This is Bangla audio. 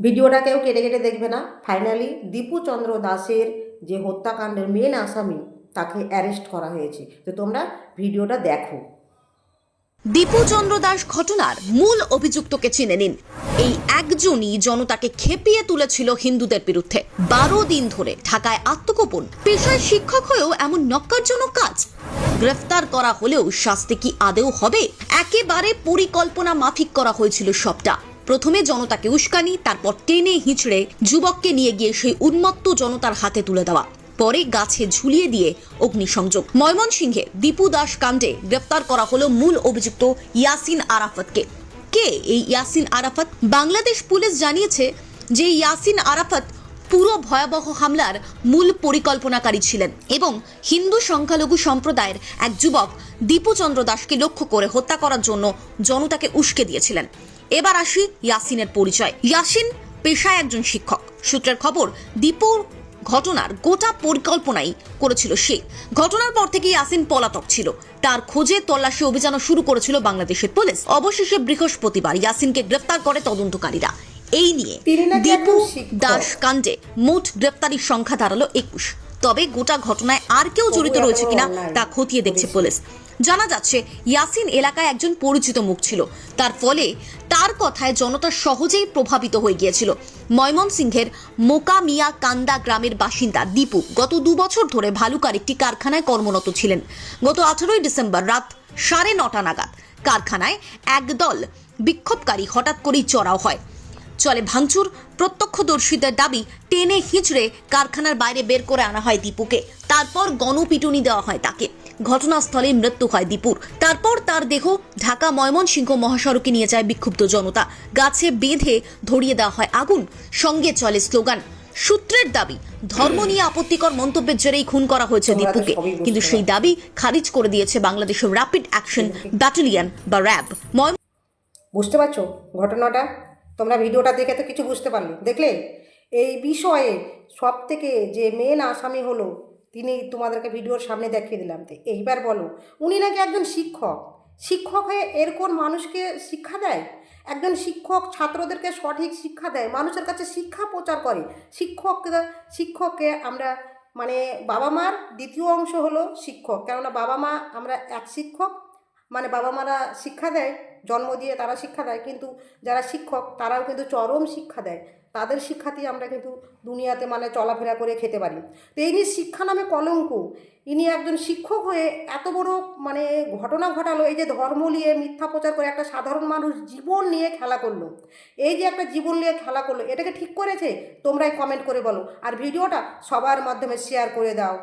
ভিডিওটা কেউ কেটে কেটে দেখবে না। ফাইনালি দীপু চন্দ্র দাসের যে হত্যাকাণ্ডের মেন আসামি, তাকে অ্যারেস্ট করা হয়েছে। তো তোমরা ভিডিওটা দেখো। দীপু চন্দ্র দাস ঘটনার মূল অভিযুক্তকে চিনে নিন। এই একজনই জনতাকে খেপিয়ে তুলেছিল হিন্দুদের বিরুদ্ধে। বারো দিন ধরে ঢাকায় আত্মগোপন। পেশায় শিক্ষক হয়েও এমন নক্কারজনক কাজ? গ্রেফতার করা হলেও শাস্তি কি আদেও হবে? একেবারে পরিকল্পনা মাফিক করা হয়েছিল সবটা। প্রথমে জনতাকে উস্কানি, তারপর টেনে হিঁচড়ে যুবককে নিয়ে গিয়ে সেই উন্মত্ত জনতার হাতে তুলে দেওয়া। পরে গাছে ঝুলিয়ে দিয়ে অগ্নিসংযোগ। ময়মনসিংহে দীপু দাস কাণ্ডে গ্রেফতার করা হলো মূল অভিযুক্ত ইয়াসিন আরাফাতকে। কে এই ইয়াসিন আরাফাত? বাংলাদেশ পুলিশ জানিয়েছে যে ইয়াসিন আরাফাত পুরো ভয়াবহ হামলার মূল পরিকল্পনাকারী ছিলেন এবং হিন্দু সংখ্যালঘু সম্প্রদায়ের এক যুবক দীপুচন্দ্র দাসকে লক্ষ্য করে হত্যা করার জন্য জনতাকে উস্কে দিয়েছিলেন। এবার আসি ইয়াসিনের পরিচয়। ইয়াসিন পেশায় একজন শিক্ষক। সূত্রের খবর দীপুর ঘটনার গোটা পরিকল্পনাই করেছিল সে। ঘটনার পর থেকে ইয়াসিন পলাতক ছিল। তার খোঁজে তল্লাশি অভিযানও শুরু করেছিল বাংলাদেশের পুলিশ। অবশেষে বৃহস্পতিবার ইয়াসিনকে গ্রেফতার করে তদন্তকারীরা। এই নিয়ে দীপু দাস কাণ্ডে মোট গ্রেফতারির সংখ্যা দাঁড়াল একুশ। তবে গোটা ঘটনায় আর কেউ জড়িত রয়েছে কিনা তা খতিয়ে দেখছে পুলিশ। জানা যাচ্ছে ইয়াসিন এলাকায় একজন পরিচিত মুখ ছিল। তার ফলে তার কথায় জনতা সহজেই প্রভাবিত হয়ে গিয়েছিল। ময়মনসিংহের মোকামিয়া কান্দা গ্রামের বাসিন্দা দীপু গত দু বছর ধরে ভালুকার একটি কারখানায় কর্মরত ছিলেন। গত আঠারোই ডিসেম্বর রাত সাড়ে নটা নাগাদ কারখানায় একদল বিক্ষোভকারী হঠাৎ করেই চড়াও হয়। চলে ভাঙচুর। প্রত্যক্ষদর্শীদের দাবি টেনে হিঁচড়ে কারখানার বাইরে বের করে আনা হয় দীপুকে। তারপর গণপিটুনি দেওয়া হয় তাকে। ঘটনাস্থলে মৃত্যু হয় দীপুর। তারপর তার দেহ ঢাকা ময়মনসিংহ মহাসড়কে নিয়ে যায় বিক্ষুব্ধ জনতা। গাছে বেঁধে ধরিয়ে দেওয়া হয় আগুন। সঙ্গে চলে স্লোগান সূত্রের দাবি ধর্ম নিয়ে আপত্তিকর মন্তব্যের জেরেই খুন করা হয়েছে দীপুকে। কিন্তু সেই দাবি খারিজ করে দিয়েছে বাংলাদেশের র্যাপিড অ্যাকশন ব্যাটালিয়ন বা র্যাব বুঝতে পারছ ঘটনাটা? তোমরা ভিডিওটা দেখে তো কিছু বুঝতে পারলে। দেখলে? এই বিষয়ে সব থেকে যে মেন আসামি হলো, তিনি তোমাদেরকে ভিডিওর সামনে দেখিয়ে দিলাম। তো এইবার বলো, উনি নাকি একজন শিক্ষক? শিক্ষক হয়ে এরকম মানুষকে শিক্ষা দেয়? একজন শিক্ষক ছাত্রদেরকে সঠিক শিক্ষা দেয়? মানুষের কাছে শিক্ষা প্রচার করে। শিক্ষক, শিক্ষককে আমরা মানে বাবা মার দ্বিতীয় অংশ হলো শিক্ষক। কেননা বাবা মা আমরা এক শিক্ষক মানে বাবা মারা শিক্ষা দেয়, জন্ম দিয়ে তারা শিক্ষা দেয়, কিন্তু যারা শিক্ষক তারাও কিন্তু চরম শিক্ষা দেয়। তাদের শিক্ষাতেই আমরা কিন্তু দুনিয়াতে মানে চলাফেরা করে খেতে পারি। তো এই নিয়ে শিক্ষা নামে কলঙ্ক, ইনি একজন শিক্ষক হয়ে এত বড় মানে ঘটনা ঘটালো, এই যে ধর্ম নিয়ে মিথ্যা প্রচার করে একটা সাধারণ মানুষ জীবন নিয়ে খেলা করল, এই যে একটা জীবন নিয়ে খেলা করল, এটাকে ঠিক করেছে? তোমরাই কমেন্ট করে বলো। আর ভিডিওটা সবার মাধ্যমে শেয়ার করে দাও।